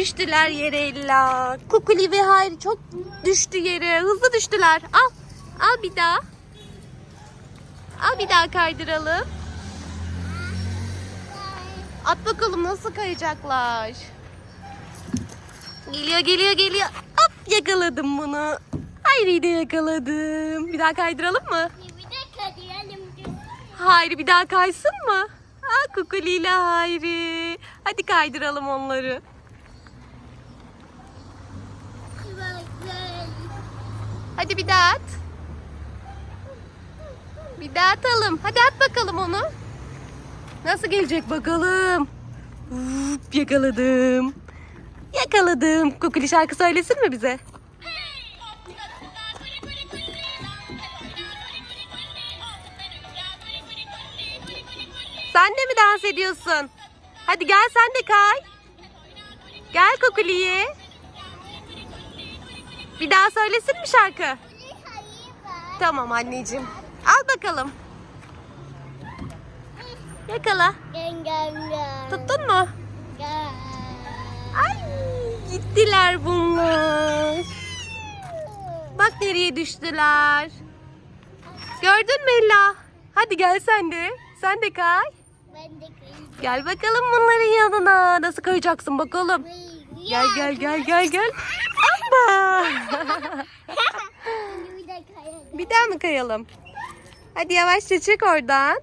düştüler yere illa. Kukuli ve Hayri çok düştü yere. Hızlı düştüler. Al. Al bir daha. Al bir daha kaydıralım. At bakalım nasıl kayacaklar. Geliyor geliyor geliyor. Hop yakaladım bunu. Hayri'yi de yakaladım. Bir daha kaydıralım mı? Bir de kayalım. Hayri bir daha kaysın mı? Aa Kukuli ile Hayri. Hadi kaydıralım onları. Hadi bir daha at. Bir daha atalım. Hadi at bakalım onu. Nasıl gelecek bakalım. Hop, yakaladım. Yakaladım. Kukuli şarkı söylesin mi bize? Sen de mi dans ediyorsun? Hadi gel sen de kay. Gel Kukuli'ye. Bir daha söylesin mi şarkı? Tamam anneciğim. Al bakalım. Yakala. Tuttun mu? Ay gittiler bunlar. Bak nereye düştüler. Gördün mü Ella? Hadi gel sen de. Sen de kay. Ben de kayayım. Gel bakalım bunların yanına. Nasıl kayacaksın bakalım. Gel gel gel gel gel. Kayalım. Bir daha mı kayalım? Hadi yavaşça çık oradan.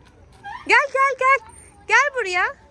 Gel gel gel. Gel buraya.